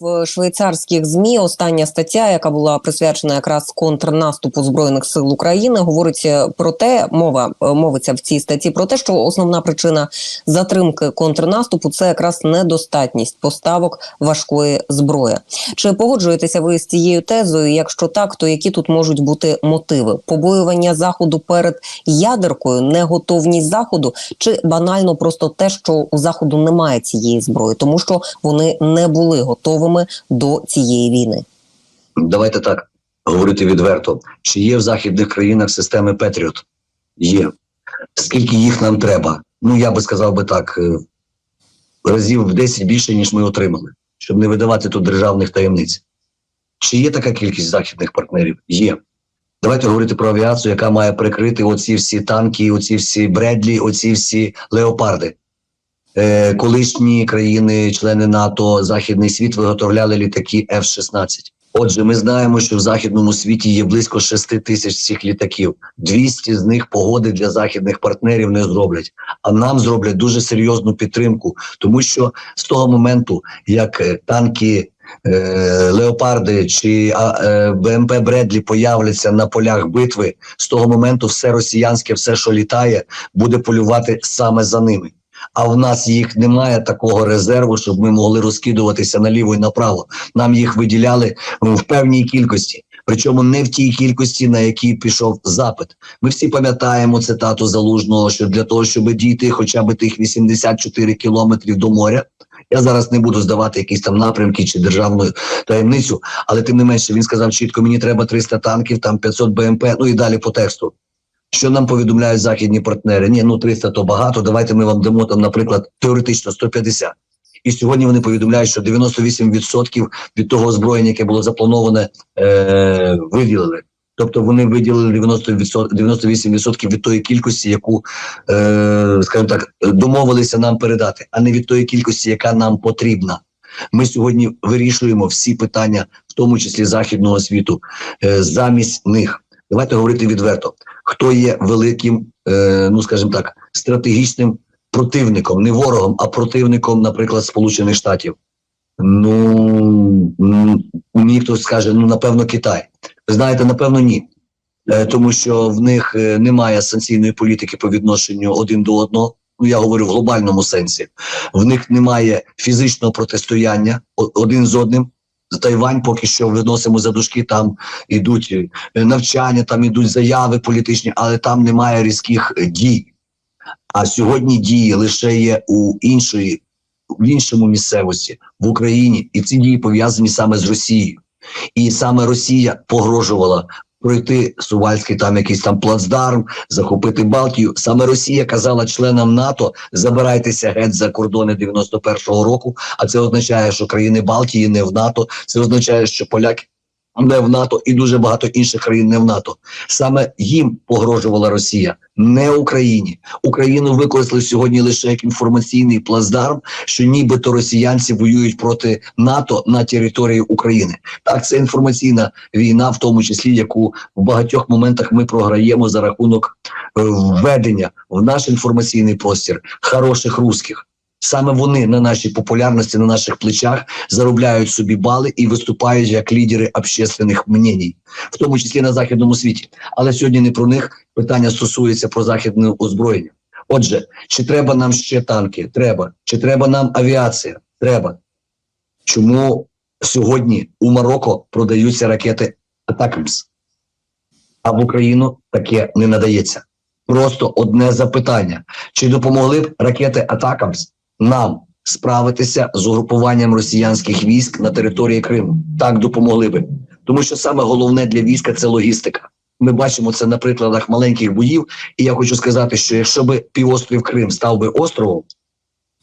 В швейцарських змі остання стаття, яка була присвячена якраз контрнаступу збройних сил України, говорить е, про те, мова е, мовиться в цій статті про те, що основна причина затримки контрнаступу це якраз недостатність поставок важкої зброї. Чи погоджуєтеся ви з цією тезою? Якщо так, то які тут можуть бути мотиви? Побоювання заходу перед ядеркою, неготовність заходу, чи банально просто те, що у заходу немає цієї зброї, тому що вони не були готовими до цієї війни? Давайте так говорити відверто. Чи є в західних країнах системи Петріот? Є. Скільки їх нам треба? Ну я би сказав би так: е, разів в 10 більше, ніж ми отримали, щоб не видавати тут державних таємниць. Чи є така кількість західних партнерів? Є. Давайте говорити про авіацію, яка має прикрити оці всі танки, оці всі Бредлі, оці всі леопарди. Е, колишні країни, члени НАТО, Західний світ виготовляли літаки F-16. Отже, ми знаємо, що в західному світі є близько 6 тисяч цих літаків. 200 з них погоди для західних партнерів не зроблять, а нам зроблять дуже серйозну підтримку, тому що з того моменту, як е, танки. е, Леопарди чи е, БМП Бредлі появляться на полях битви. З того моменту все росіянське, все, що літає, буде полювати саме за ними. А в нас їх немає такого резерву, щоб ми могли розкидуватися наліво і направо. Нам їх виділяли в певній кількості, причому не в тій кількості, на якій пішов запит. Ми всі пам'ятаємо цитату залужного, що для того, щоб дійти хоча б тих 84 кілометрів до моря. Я зараз не буду здавати якісь там напрямки чи державну таємницю, але тим не менше він сказав чітко: мені треба 300 танків, там 500 БМП, ну і далі по тексту. Що нам повідомляють західні партнери? Ні, ну 300 то багато. Давайте ми вам дамо там, наприклад, теоретично 150. І сьогодні вони повідомляють, що 98% від того озброєння, яке було заплановане, е- виділили. Тобто вони виділили 90%, 98% від тої кількості, яку, е- скажімо так, домовилися нам передати, а не від тої кількості, яка нам потрібна. Ми сьогодні вирішуємо всі питання, в тому числі західного світу, е- замість них. Давайте говорити відверто хто є великим, е, ну скажімо так, стратегічним противником, не ворогом, а противником, наприклад, Сполучених Штатів. Ну мені хтось скаже, ну напевно, Китай. Ви знаєте, напевно, ні. Е, тому що в них е, немає санкційної політики по відношенню один до одного. Ну, я говорю в глобальному сенсі. В них немає фізичного протистояння один з одним. Тайвань поки що виносимо за дужки, там ідуть е, навчання, там ідуть заяви політичні, але там немає різких дій. А сьогодні дії лише є у іншої, в іншому місцевості в Україні, і ці дії пов'язані саме з Росією. І саме Росія погрожувала пройти Сувальський там якийсь там плацдарм, захопити Балтію. Саме Росія казала членам НАТО: забирайтеся геть за кордони 91-го року. А це означає, що країни Балтії не в НАТО. Це означає, що поляки не в НАТО і дуже багато інших країн не в НАТО. Саме їм погрожувала Росія, не Україні. Україну використали сьогодні лише як інформаційний плацдарм, що нібито росіянці воюють проти НАТО на території України. Так, це інформаційна війна, в тому числі яку в багатьох моментах ми програємо за рахунок е, введення в наш інформаційний простір хороших русських. Саме вони на нашій популярності, на наших плечах заробляють собі бали і виступають як лідери общественних мненій, в тому числі на західному світі. Але сьогодні не про них питання стосується про західне озброєння. Отже, чи треба нам ще танки? Треба. Чи треба нам авіація? Треба. Чому сьогодні у Марокко продаються ракети Атакамс, а в Україну таке не надається? Просто одне запитання: чи допомогли б ракети Атакамс нам справитися з угрупуванням росіянських військ на території Криму? Так допомогли би, тому що саме головне для війська це логістика. Ми бачимо це на прикладах маленьких боїв, і я хочу сказати, що якщо би півострів Крим став би островом,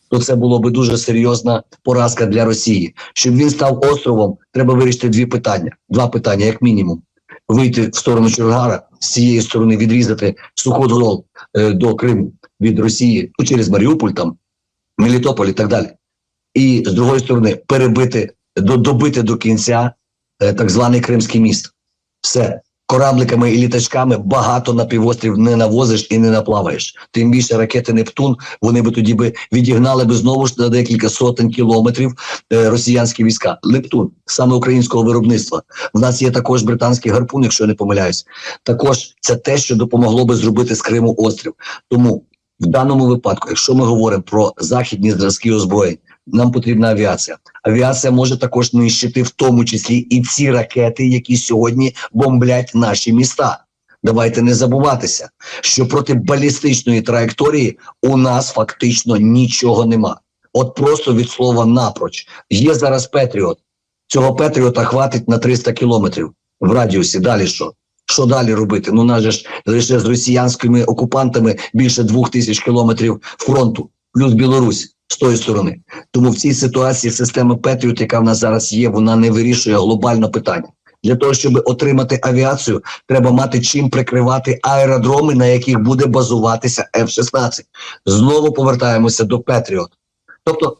то це було би дуже серйозна поразка для Росії. Щоб він став островом, треба вирішити дві питання: два питання, як мінімум: вийти в сторону Чоргара, з цієї сторони відрізати суходол е, до Криму від Росії, ну через Маріуполь, там Мелітополь і так далі. І з другої сторони перебити, до, добити до кінця е, так званий Кримський міст. Все. корабликами і літачками багато на півострів не навозиш і не наплаваєш. Тим більше ракети Нептун вони би тоді би відігнали би знову ж на декілька сотень кілометрів е, росіянські війська. Нептун саме українського виробництва. У нас є також британський гарпун, якщо я не помиляюсь. Також це те, що допомогло би зробити з Криму острів. Тому в даному випадку, якщо ми говоримо про західні зразки озброєнь, нам потрібна авіація. Авіація може також нищити в тому числі і ці ракети, які сьогодні бомблять наші міста. Давайте не забуватися, що проти балістичної траєкторії у нас фактично нічого нема. От просто від слова напроч. Є зараз Петріот. Цього Петріота хватить на 300 кілометрів в радіусі. Далі що? Що далі робити? Ну, нас же ж лише з росіянськими окупантами більше двох тисяч кілометрів фронту, плюс Білорусь з тої сторони. Тому в цій ситуації система Петріот, яка в нас зараз є, вона не вирішує глобально питання. Для того, щоб отримати авіацію, треба мати чим прикривати аеродроми, на яких буде базуватися F-16. Знову повертаємося до Петріот. Тобто,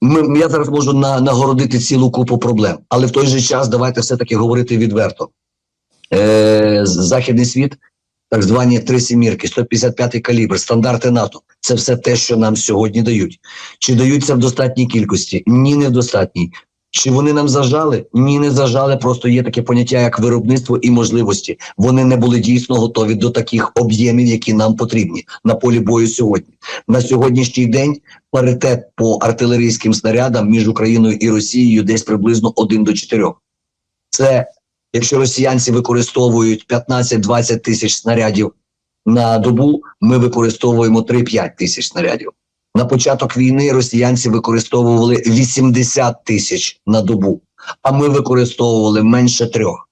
ми, я зараз можу на, нагородити цілу купу проблем, але в той же час давайте все-таки говорити відверто. Е, Західний світ, так звані три сімірки, 155 калібр, стандарти НАТО. Це все те, що нам сьогодні дають. Чи даються в достатній кількості? Ні, не в достатній. Чи вони нам зажали? Ні, не зажали. Просто є таке поняття, як виробництво і можливості. Вони не були дійсно готові до таких об'ємів, які нам потрібні на полі бою сьогодні. На сьогоднішній день паритет по артилерійським снарядам між Україною і Росією десь приблизно 1 до 4. Це якщо росіянці використовують 15-20 тисяч снарядів на добу, ми використовуємо 3-5 тисяч снарядів. На початок війни росіянці використовували 80 тисяч на добу, а ми використовували менше трьох.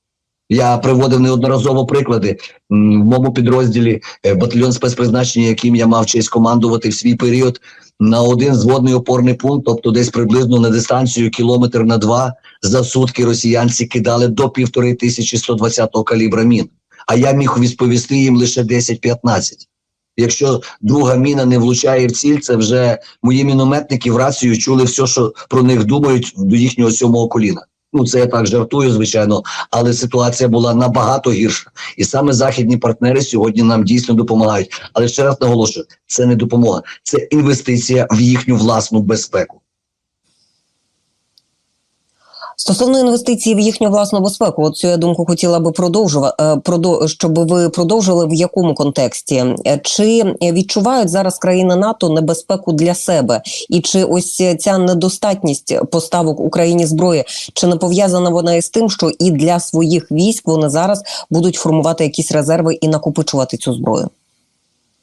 Я приводив неодноразово приклади в моєму підрозділі е, батальйон спецпризначення, яким я мав честь командувати в свій період, на один зводний опорний пункт, тобто десь приблизно на дистанцію кілометр на два, за сутки росіянці кидали до півтори тисячі 120-го калібра мін. А я міг відповісти їм лише 10-15. Якщо друга міна не влучає в ціль, це вже мої мінометники в рацію чули все, що про них думають до їхнього сьомого коліна. Ну це я так жартую, звичайно, але ситуація була набагато гірша. І саме західні партнери сьогодні нам дійсно допомагають. Але ще раз наголошую, це не допомога, це інвестиція в їхню власну безпеку. Стосовно інвестицій в їхню власну безпеку, от цю я думку хотіла би продовжувати, щоб ви продовжили в якому контексті? Е, Чи відчувають зараз країни НАТО небезпеку для себе? І чи ось ця недостатність поставок Україні зброї, чи не пов'язана вона із тим, що і для своїх військ вони зараз будуть формувати якісь резерви і накопичувати цю зброю?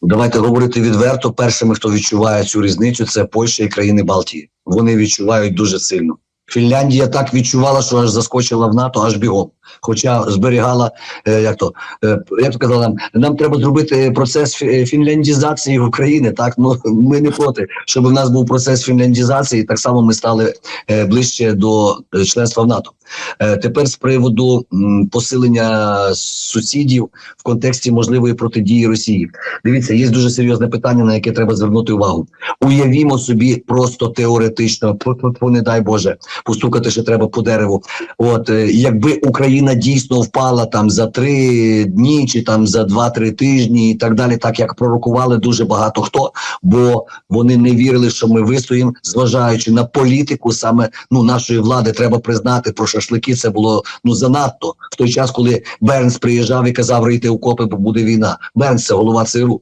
Давайте говорити відверто. Першими, хто відчуває цю різницю, це Польща і країни Балтії. Вони відчувають дуже сильно. Фінляндія так відчувала, що аж заскочила в НАТО, аж бігом. Хоча зберігала, е, як то е, як то казала, нам нам треба зробити процес фінляндізації України. Так ну ми не проти, щоб в нас був процес фінляндізації. Так само ми стали е, ближче до е, членства в НАТО. Е, тепер з приводу посилення сусідів в контексті можливої протидії Росії. Дивіться, є дуже серйозне питання, на яке треба звернути увагу. Уявімо собі просто теоретично, тьфу, тьфу, тьфу, не дай Боже, постукати ще треба по дереву. От е, якби Україна дійсно впала там за три дні чи там за два-три тижні, і так далі, так як пророкували дуже багато хто, бо вони не вірили, що ми вистоїмо, зважаючи на політику саме ну нашої влади, треба признати про шашлики. Це було ну занадто в той час, коли Бернс приїжджав і казав рийте окопи, бо буде війна. Бернс це голова ЦРУ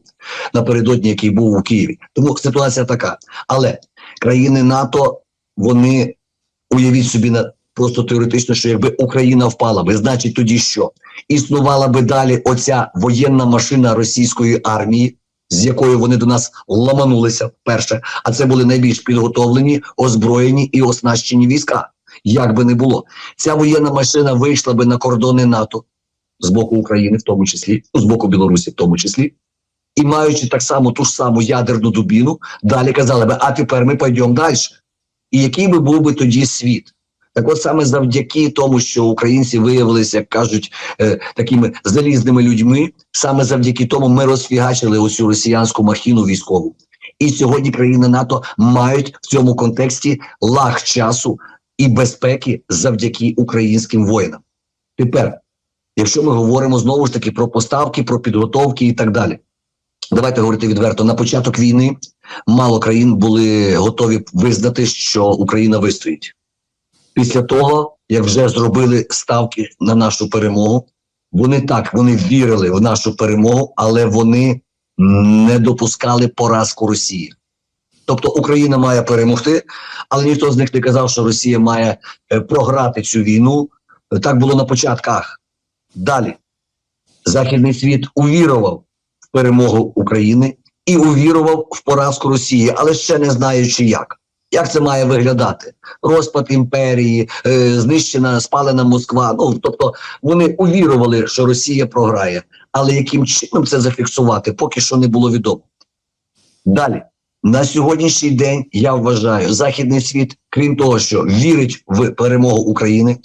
напередодні, який був у Києві. Тому ситуація така. Але країни НАТО вони уявіть собі на просто теоретично, що якби Україна впала би, значить тоді що існувала би далі оця воєнна машина російської армії, з якою вони до нас ламанулися перше. А це були найбільш підготовлені, озброєні і оснащені війська. Як би не було, ця воєнна машина вийшла би на кордони НАТО з боку України, в тому числі, з боку Білорусі, в тому числі. І маючи так само ту ж саму ядерну дубіну, далі казали би, а тепер ми пойдемо далі. І який би був би тоді світ? Так от саме завдяки тому, що українці виявилися, як кажуть, е, такими залізними людьми, саме завдяки тому ми розфігачили оцю росіянську махіну військову. І сьогодні країни НАТО мають в цьому контексті лаг часу і безпеки завдяки українським воїнам. Тепер Якщо ми говоримо знову ж таки про поставки, про підготовки і так далі. Давайте говорити відверто. На початок війни мало країн були готові визнати, що Україна вистоїть. Після того, як вже зробили ставки на нашу перемогу, вони так вони вірили в нашу перемогу, але вони не допускали поразку Росії. Тобто Україна має перемогти, але ніхто з них не казав, що Росія має е, програти цю війну. Так було на початках. Далі Західний світ увірував в перемогу України і увірував в поразку Росії, але ще не знаючи як. Як це має виглядати? Розпад імперії, е, знищена спалена Москва. Ну тобто вони увірували, що Росія програє, але яким чином це зафіксувати, поки що не було відомо. Далі на сьогоднішній день я вважаю, західний світ, крім того, що вірить в перемогу України,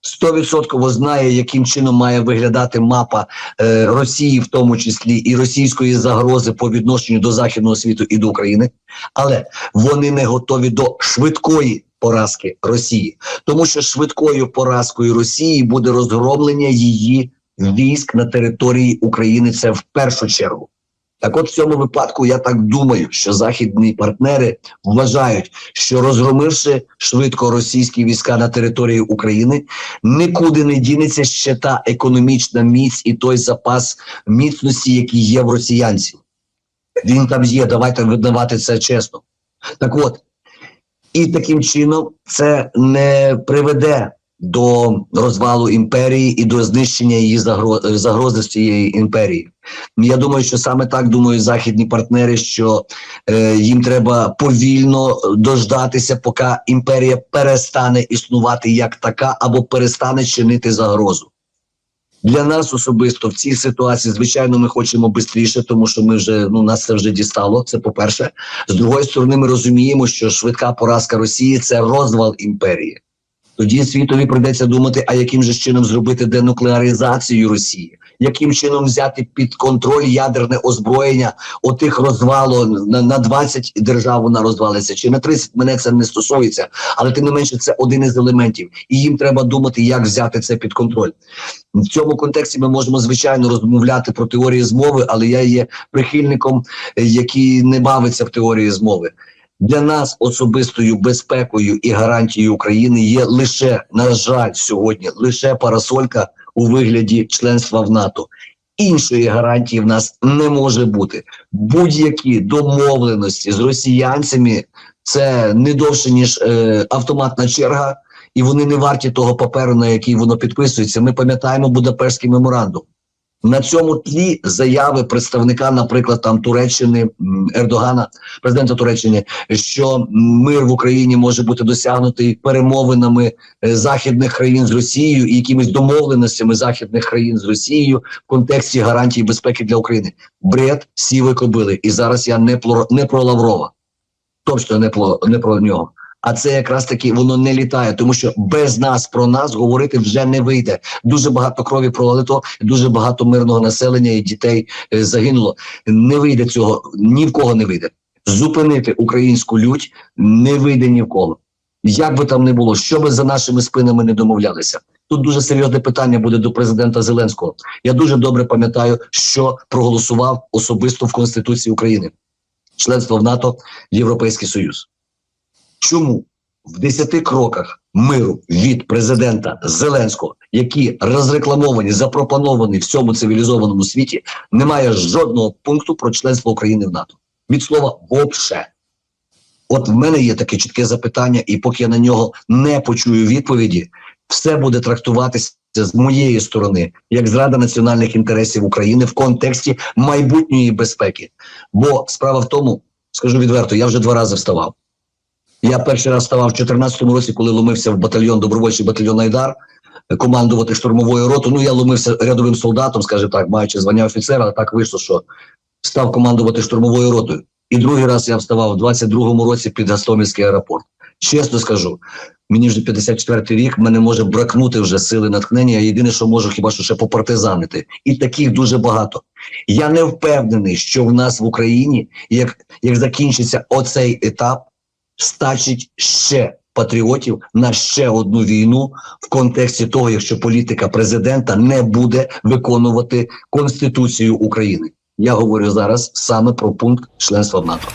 стовідсотково знає, яким чином має виглядати мапа е, Росії, в тому числі і російської загрози по відношенню до західного світу і до України, але вони не готові до швидкої поразки Росії, тому що швидкою поразкою Росії буде розгромлення її військ на території України. Це в першу чергу. Так, от в цьому випадку я так думаю, що західні партнери вважають, що розгромивши швидко російські війська на території України, нікуди не дінеться ще та економічна міць і той запас міцності, який є в росіянців. Він там є, давайте видавати це чесно. Так от, і таким чином це не приведе до розвалу імперії і до знищення її загро- загрози з цієї імперії. Я думаю, що саме так думають західні партнери, що е, їм треба повільно дождатися, поки імперія перестане існувати як така або перестане чинити загрозу. Для нас особисто в цій ситуації, звичайно, ми хочемо швидше, тому що ми вже ну нас це вже дістало. Це по-перше. З другої сторони, ми розуміємо, що швидка поразка Росії це розвал імперії. Тоді світові прийдеться думати, а яким же чином зробити денуклеаризацію Росії, яким чином взяти під контроль ядерне озброєння отих розвалу на, на 20 держав вона розвалиться, чи на 30 мене це не стосується, але тим не менше це один із елементів, і їм треба думати, як взяти це під контроль. В цьому контексті ми можемо звичайно розмовляти про теорії змови, але я є прихильником, який не бавиться в теорії змови. Для нас особистою безпекою і гарантією України є лише, на жаль, сьогодні лише парасолька у вигляді членства в НАТО. Іншої гарантії в нас не може бути. Будь-які домовленості з росіянцями це не довше ніж е, автоматна черга, і вони не варті того паперу, на який воно підписується. Ми пам'ятаємо Будапештський меморандум. На цьому тлі заяви представника, наприклад, там Туреччини Ердогана, президента Туреччини, що мир в Україні може бути досягнутий перемовинами е, західних країн з Росією і якимись домовленостями західних країн з Росією в контексті гарантії безпеки для України. Бред сіви кобили. І зараз я не про не про Лаврова, точно не про не про нього. А це якраз таки воно не літає, тому що без нас про нас говорити вже не вийде. Дуже багато крові пролито, дуже багато мирного населення і дітей е, загинуло. Не вийде цього, ні в кого не вийде. Зупинити українську лють не вийде ні в кого. Як би там не було, що би за нашими спинами не домовлялися. Тут дуже серйозне питання буде до президента Зеленського. Я дуже добре пам'ятаю, що проголосував особисто в Конституції України членство в НАТО, Європейський Союз. Чому в 10 кроках миру від президента Зеленського, які розрекламовані, запропоновані в цьому цивілізованому світі, немає жодного пункту про членство України в НАТО? Від слова «вообще». От в мене є таке чітке запитання, і поки я на нього не почую відповіді, все буде трактуватися з моєї сторони як зрада національних інтересів України в контексті майбутньої безпеки. Бо справа в тому, скажу відверто, я вже два рази вставав. Я перший раз вставав в 2014 році, коли ломився в батальйон, добровольчий батальйон Айдар, е, командувати штурмовою ротою. Ну, я ломився рядовим солдатом, скажімо так, маючи звання офіцера, а так вийшло, що став командувати штурмовою ротою. І другий раз я вставав в 22-му році під Гастомельський аеропорт. Чесно скажу, мені вже 54-й рік, мене може бракнути вже сили натхнення. Я єдине, що можу, хіба що ще попартизанити. І таких дуже багато. Я не впевнений, що в нас в Україні, як, як закінчиться оцей етап, стачить ще патріотів на ще одну війну в контексті того, якщо політика президента не буде виконувати Конституцію України. Я говорю зараз саме про пункт членства в НАТО.